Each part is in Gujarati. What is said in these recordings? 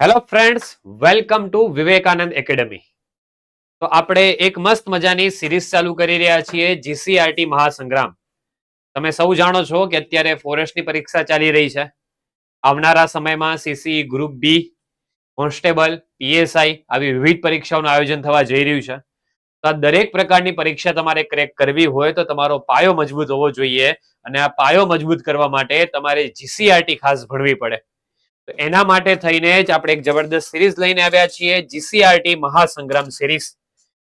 Hello friends welcome to Vivekananda Academy તો આપણે એક મસ્ત મજાની સિરીઝ ચાલુ કરી રહ્યા છીએ જીસીઆરટી મહાસંગ્રામ. તમે સૌ જાણો છો કે અત્યારે ફોરેસ્ટની પરીક્ષા ચાલી રહી છે. આવનારા સમયમાં CC group B constable PSI આવી વિવિધ પરીક્ષાઓનું આયોજન થવા જઈ રહ્યું છે. તો આ દરેક પ્રકારની પરીક્ષા તમારે ક્રેક કરવી હોય તો તમારો પાયો મજબૂત હોવો જોઈએ અને આ પાયો મજબૂત કરવા માટે તમારે જીસીઆરટી ખાસ ભણવી પડે. તો એના માટે થઈને જ આપણે એક જબરદસ્ત સિરીઝ લઈને આવ્યા છીએ જીસીઆરટી મહાસંગ્રામ સિરીઝ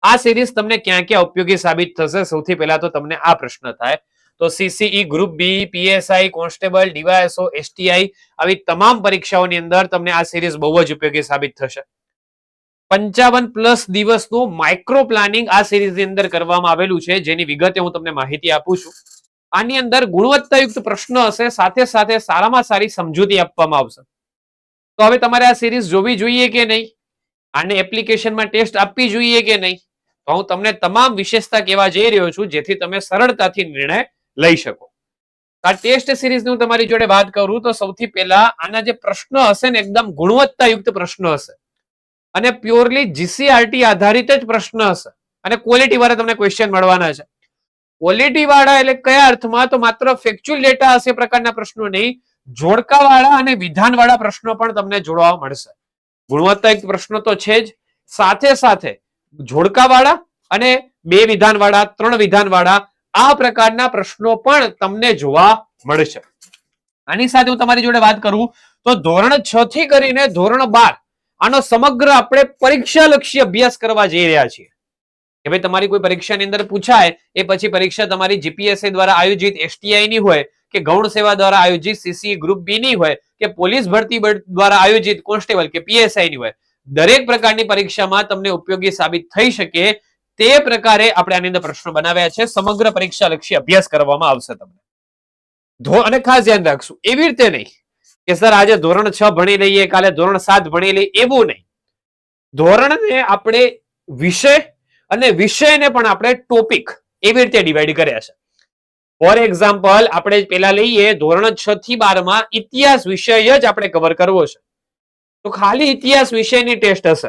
આ સિરીઝ તમને ક્યાં ક્યાં ઉપયોગી સાબિત થશે? સૌથી પહેલા તો તમને આ પ્રશ્ન થાય. તો CCE group B PSI constable DYSO STI આવી તમામ પરીક્ષાઓની અંદર તમને આ સિરીઝ બહુ જ ઉપયોગી સાબિત થશે. પંચાવન પ્લસ દિવસનું માઇક્રો પ્લાનિંગ આ સિરીઝની અંદર કરવામાં આવેલું છે. જેની વિગતે હું તમને માહિતી આપું છું. આની અંદર ગુણવત્તાયુક્ત પ્રશ્ન હશે. સાથે સાથે સારામાં સારી સમજૂતી આપવામાં આવશે. તો હવે તમારે આ સિરીઝ જોવી જોઈએ કે નહીં? આને એપ્લિકેશનમાં ટેસ્ટ આપવી જોઈએ કે નહીં? તો હું તમને તમામ વિશેષતા કહેવા જઈ રહ્યો છું, જેથી તમે સરળતાથી નિર્ણય લઈ શકો. આ ટેસ્ટ સિરીઝની હું તમારી જોડે વાત કરું, તો સૌથી પહેલા આના જે પ્રશ્ન હશે ને, એકદમ ગુણવત્તાયુક્ત પ્રશ્ન હશે. અને પ્યોરલી જીસીઆરટી આધારિત જ પ્રશ્ન હશે. અને ક્વોલિટી વાળા તમને ક્વેશ્ચન મળવાના છે. ક્વોલિટી વાળા એટલે કયા અર્થમાં? તો માત્ર ફેક્ચ્યુઅલ ડેટા હશે પ્રકારના પ્રશ્નો નહીં. જોડકાવાળા અને વિધાનવાળા પ્રશ્નો પણ તમને જોડવા મળશે. ગુણવત્તા એક પ્રશ્નો તો છે જ. સાથે સાથે જોડકાવાળા અને બે વિધાનવાળા, ત્રણ વિધાનવાળા આ પ્રકારના પ્રશ્નો પણ તમને જોવા મળશે. આની સાથે હું તમારી જોડે વાત કરું. તો ધોરણ છ થી કરીને ધોરણ બાર આનો સમગ્ર આપણે પરીક્ષા લક્ષી અભ્યાસ કરવા જઈ રહ્યા છીએ. કે ભાઈ તમારી કોઈ પરીક્ષાની અંદર પૂછાય, એ પછી પરીક્ષા તમારી જીપીએસસી દ્વારા આયોજિત એસટીઆઈ ની હોય કે ગૌણ સેવા દ્વારા આયોજિત સીસી ગ્રુપ બી ની હોય કે પોલીસ ભરતી દ્વારા આયોજિત કોન્સ્ટેબલ કે પીએસઆઈ ની હોય, દરેક પ્રકારની પરીક્ષામાં તમને ઉપયોગી સાબિત થઈ શકે તે પ્રકારે આપણે આની અંદર પ્રશ્નો બનાવ્યા છે. સમગ્ર પરીક્ષા લક્ષી અભ્યાસ કરવામાં આવશે તમને. ધો અને ખાસ ધ્યાન રાખશું, એવી રીતે નહીં કે સર આજે ધોરણ છ ભણી લઈએ, કાલે ધોરણ સાત ભણી લઈએ, એવું નહીં. ધોરણને આપણે વિષય અને વિષયને પણ આપણે ટોપિક એવી રીતે ડિવાઈડ કર્યા છે. ફોર એક્ઝામ્પલ આપણે પેલા લઈએ, ધોરણ છ થી બારમાં ઇતિહાસ વિષય જ આપણે કવર કરવો છે. તો ખાલી ઇતિહાસ વિષયની ટેસ્ટ હશે.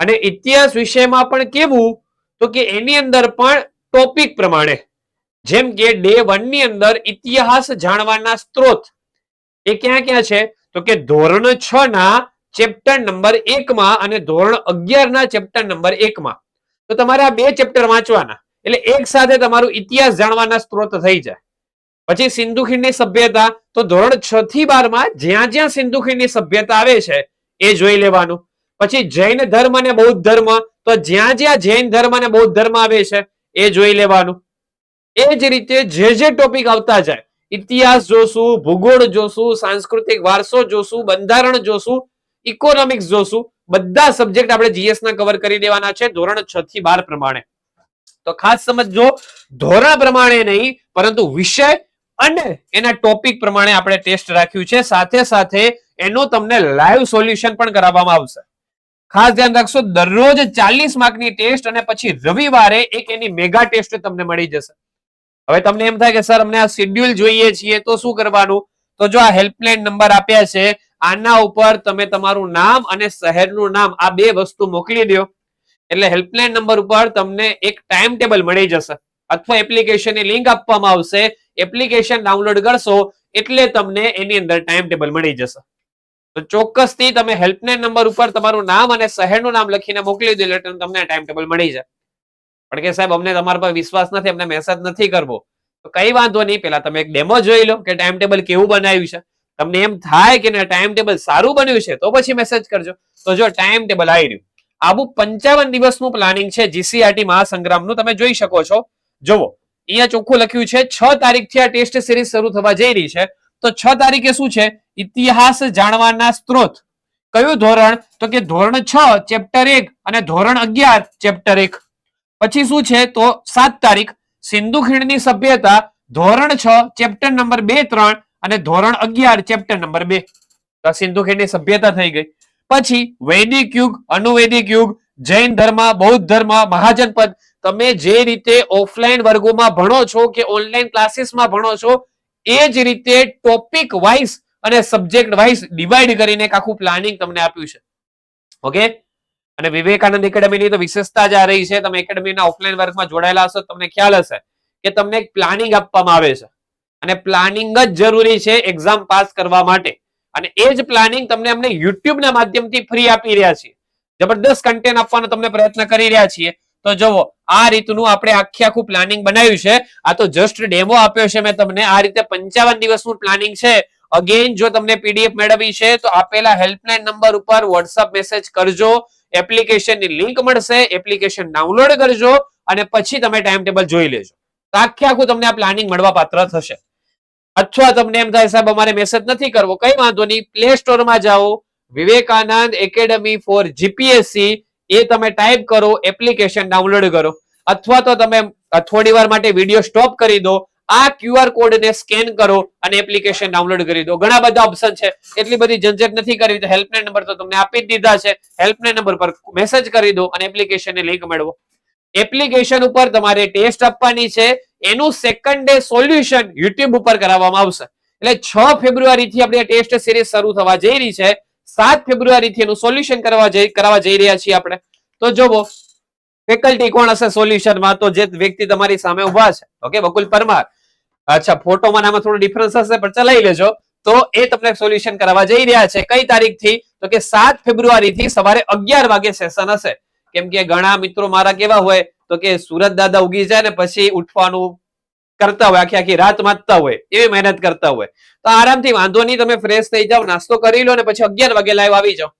અને ઇતિહાસ વિષયમાં પણ કેવું? તો કે એની અંદર પણ ટોપિક પ્રમાણે. જેમ કે ડે વનની અંદર ઇતિહાસ જાણવાના સ્ત્રોત. એ ક્યાં ક્યાં છે? તો કે ધોરણ છ ના ચેપ્ટર નંબર એકમાં અને ધોરણ અગિયાર ના ચેપ્ટર નંબર એકમાં તો તમારે આ બે ચેપ્ટર વાંચવાના. એટલે એક સાથે તમારું ઇતિહાસ જાણવાના સ્ત્રોત થઈ જાય. પછી સિંધુ ખીણની સભ્યતા, તો ધોરણ છ થી બારમાં જ્યાં જ્યાં સિંધુ ખીણની સભ્યતા આવે છે, એ જોઈ લેવાનું. પછી જૈન ધર્મ અને બૌદ્ધ ધર્મ, તો જ્યાં જ્યાં જૈન ધર્મ અને બૌદ્ધ ધર્મ આવે છે, એ જોઈ લેવાનું. એ જ રીતે જે જે ટોપિક આવતા જાય, ઇતિહાસ જોશું, ભૂગોળ જોશું, સાંસ્કૃતિક વારસો જોશું, બંધારણ જોશું ઇકોનોમિક્સ જોશું, બધા સબ્જેક્ટ આપણે જીએસ ના કવર કરી દેવાના છે ધોરણ છ થી બાર પ્રમાણે. તો ખાસ સમજજો ધોરણ પ્રમાણે નહીં, પરંતુ વિષય અને એના ટોપિક પ્રમાણે આપણે ટેસ્ટ રાખ્યું છે. સાથે સાથે એનું તમને લાઈવ સોલ્યુશન પણ કરાવવામાં આવશે. ખાસ ધ્યાન રાખશો, દરરોજ ચાલીસ માર્કની ટેસ્ટ અને પછી રવિવારે એક એની મેગા ટેસ્ટ તમને મળી જશે. હવે તમને એમ થાય કે, સર, અમને આ શેડ્યુલ જોઈએ છીએ, તો શું કરવાનું? તો જો આ હેલ્પલાઇન નંબર આપ્યા છે, આના ઉપર તમે તમારું નામ અને શહેરનું નામ આ બે વસ્તુ મોકલી દો. એટલે હેલ્પલાઇન નંબર ઉપર તમને એક ટાઈમ ટેબલ મળી જશે. અથવા એપ્લિકેશનની લિંક આપવામાં આવશે. એપ્લિકેશન ડાઉનલોડ કરશો એટલે તમને એની અંદર ટાઈમ ટેબલ મળી જશે. તો ચોક્કસથી તમે હેલ્પલાઇન નંબર ઉપર તમારું નામ અને શહેરનું નામ લખીને મોકલી દો એટલે તમને ટાઈમ ટેબલ મળી જાય. પણ કે સાહેબ, અમને તમારા પર વિશ્વાસ નથી, અમને મેસેજ નથી કરવો. તો કઈ વાંધો નહીં. પેલા તમે એક ડેમો જોઈ લો કે ટાઈમ ટેબલ કેવું બનાવ્યું છે. તમને એમ થાય કે ટાઈમ ટેબલ સારું બન્યું છે, તો પછી મેસેજ કરજો. તો જો ટાઈમ ટેબલ આવી રહ્યું. આવું પંચાવન દિવસનું પ્લાનિંગ છે જીસીઆરટી મહાસંગ્રામનું. તમે જોઈ શકો છો. જુઓ, અહીંયા ચોખ્ખું લખ્યું છે, છ તારીખથી આ ટેસ્ટ સિરીઝ શરૂ થવા જઈ રહી છે. તો છ તારીખે શું છે? ઇતિહાસ જાણવાના સ્ત્રોત. કયું ધોરણ? તો કે ધોરણ છ ચેપ્ટર એક અને ધોરણ અગિયાર ચેપ્ટર એક. પછી શું છે? તો સાત તારીખ, સિંધુ ખીણની સભ્યતા ધોરણ છ ચેપ્ટર નંબર બે, ત્રણ અને ધોરણ અગિયાર ચેપ્ટર નંબર બે. સિંધુ ખીણની સભ્યતા થઈ ગઈ. પછી વૈદિક યુગ, અનુવૈદિક યુગ, જૈન ધર્મ, બૌદ્ધ ધર્મ મહાજન પદ તમે જે રીતે ઓફલાઈન વર્ગોમાં ભણો છો કે ઓનલાઈન ક્લાસીસમાં ભણો છો, એ જ રીતે ટોપિક વાઇઝ અને સબ્જેક્ટ વાઇઝ ડિવાઈડ કરીને એક આખું પ્લાનિંગ તમને આપ્યું છે. ઓકે અને વિવેકાનંદ એકેડમીની તો વિશેષતા જ આ રહી છે. તમે એકેડમીના ઓફલાઈન વર્ગમાં જોડાયેલા હશો તમને ખ્યાલ હશે કે તમને એક પ્લાનિંગ આપવામાં આવે છે. અને પ્લાનિંગ જ જરૂરી છે એક્ઝામ પાસ કરવા માટે. અને એ જ પ્લાનિંગ તમને અમને યુટ્યુબના માધ્યમથી ફ્રી આપી રહ્યા છીએ. જબરદસ્ત કન્ટેન્ટ આપવાનો તમને પ્રયત્ન કરી રહ્યા છીએ. તો જુઓ, આ રીતનું આપણે આખે આખું પ્લાનિંગ બનાવ્યું છે. આ તો જસ્ટ ડેમો આપ્યો છે મેં તમને. આ રીતે પંચાવન દિવસનું પ્લાનિંગ છે. અગેન જો તમને પીડીએફ મેળવવી છે, તો આપેલા હેલ્પલાઇન નંબર ઉપર વોટ્સઅપ મેસેજ કરજો. એપ્લિકેશનની લિંક મળશે. એપ્લિકેશન ડાઉનલોડ કરજો. અને પછી તમે ટાઈમ ટેબલ જોઈ લેજો. તો આખે આખું તમને આ પ્લાનિંગ મળવા પાત્ર થશે. અથવા તમને એમ થાય, સાહેબ, અમારે મેસેજ નથી કરવો. કઈ વાંધો નહીં. પ્લે સ્ટોરમાં જાઓ, વિવેકાનંદ એકેડમી ફોર જીપીએસસી એ તમે ટાઈપ કરો એપ્લિકેશન ડાઉનલોડ કરો. અથવા તો તમે થોડી વાર માટે વીડિયો સ્ટોપ કરી દો, આ ક્યુઆર કોડને સ્કેન કરો અને એપ્લિકેશન ડાઉનલોડ કરી દો. ઘણા બધા ઓપ્શન છે. એટલી બધી ઝંઝટ નથી કરવી તો હેલ્પલાઇન નંબર તો તમને આપી જ દીધા છે. હેલ્પલાઇન નંબર પર મેસેજ કરી દો અને એપ્લિકેશનની લિંક મેળવો. એપ્લિકેશન ઉપર તમારે ટેસ્ટ આપવાની છે. એનું સેકન્ડ ડે સોલ્યુશન યુટ્યુબ ઉપર કરાવવામાં આવશે. એટલે છ ફેબ્રુઆરી થી આપણી ટેસ્ટ સિરીઝ શરૂ થવા જઈ રહી છે. સાત ફેબ્રુઆરી થી એનું સોલ્યુશન કરવા જઈ, કરાવવા જઈ રહ્યા છીએ આપણે. તો જોવો ફેકલ્ટી કોણ હશે સોલ્યુશનમાં તો જે વ્યક્તિ તમારી સામે ઊભા છે. ઓકે બકુલ પરમાર. અચ્છા ફોટોમાં આમાં થોડો ડિફરન્સ હશે, પણ ચલાવી લેજો. તો એ તમને સોલ્યુશન કરાવવા જઈ રહ્યા છે. કઈ તારીખથી? તો કે સાત ફેબ્રુઆરી થી સવારે અગિયાર વાગે સેશન હશે. કેમ કે ઘણા મિત્રો મારા કેવા હોય તો કે સુરત દાદા ઉગી જાય ને પછી ઉઠવાનું કરતા હોય આખી આખી રાત વાંચતા હોય, એવી મહેનત કરતા હોય. તો આરામથી વાંધો નહીં, તમે ફ્રેશ થઈ જાઓ, નાસ્તો કરી લો ને પછી અગિયાર વાગે લાઈવ આવી જાઓ.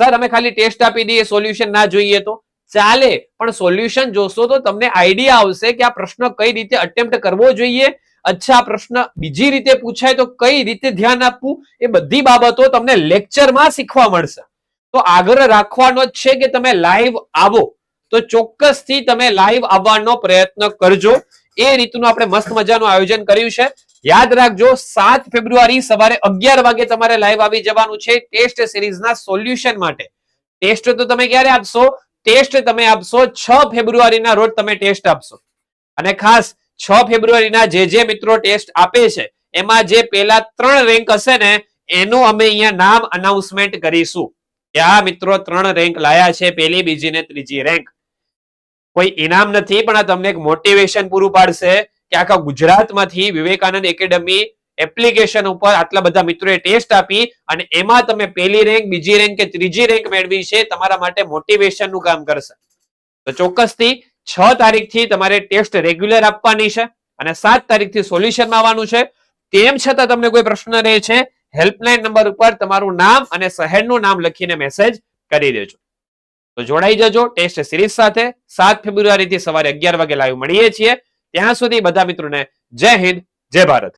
સર અમે ખાલી ટેસ્ટ આપી દઈએ સોલ્યુશન ના જોઈએ તો. ચાલે, પણ સોલ્યુશન જોશો તો તમને આઈડિયા આવશે કે આ પ્રશ્ન કઈ રીતે અટેમ્પ્ટ કરવો જોઈએ. અચ્છા પ્રશ્ન બીજી રીતે પૂછાય તો કઈ રીતે ધ્યાન આપવું, એ બધી બાબતો તમને લેક્ચરમાં શીખવા મળશે. તો આગ્રહ રાખવાનો જ છે કે તમે લાઈવ આવો. તો ચોક્કસથી તમે લાઈવ આવવાનો પ્રયત્ન કરજો. એ રીતનું આપણે મસ્ત મજાનું આયોજન કર્યું છે. યાદ રાખજો, સાત ફેબ્રુઆરી સવારે અગિયાર વાગે તમારે લાઈવ આવી જવાનું છે ટેસ્ટ સિરીઝના સોલ્યુશન માટે. ટેસ્ટ તો તમે ક્યારે આપશો? ટેસ્ટ તમે આપશો છ ફેબ્રુઆરીના રોજ તમે ટેસ્ટ આપશો. અને ખાસ, છ ફેબ્રુઆરીના જે જે મિત્રો ટેસ્ટ આપે છે, એમાં જે પેલા ત્રણ રેન્ક હશે ને, એનું અમે અહીંયા નામ અનાઉન્સમેન્ટ કરીશું. કે મિત્રો ત્રણ રેન્ક લાયા છે પેલી બીજી ને ત્રીજી રેન્ક કોઈ ઇનામ નથી, પણ આ તમને એક મોટિવેશન પૂરું પાડશે કે આખા ગુજરાતમાંથી વિવેકાનંદ એકેડમી એપ્લિકેશન ઉપર આટલા બધા મિત્રોએ ટેસ્ટ આપી અને એમાં તમે પહેલી રેન્ક બીજી રેન્ક કે ત્રીજી રેન્ક મેળવી છે, તમારા માટે મોટિવેશનનું કામ કરશે. તો ચોક્કસથી છ તારીખથી તમારે ટેસ્ટ રેગ્યુલર આપવાની છે અને સાત તારીખથી સોલ્યુશનમાં આવવાનું છે. તેમ છતાં તમને કોઈ પ્રશ્ન રહે છે હેલ્પલાઇન નંબર ઉપર તમારું નામ અને શહેરનું નામ લખીને મેસેજ કરી દેજો. તો જોડાઈ જજો, ટેસ્ટ સિરીઝ સાથે સાત ફેબ્રુઆરીથી સવારે અગિયાર વાગે લાઈવ મળીએ છીએ. ત્યાં સુધી બધા મિત્રોને જય હિન્દ, જય ભારત.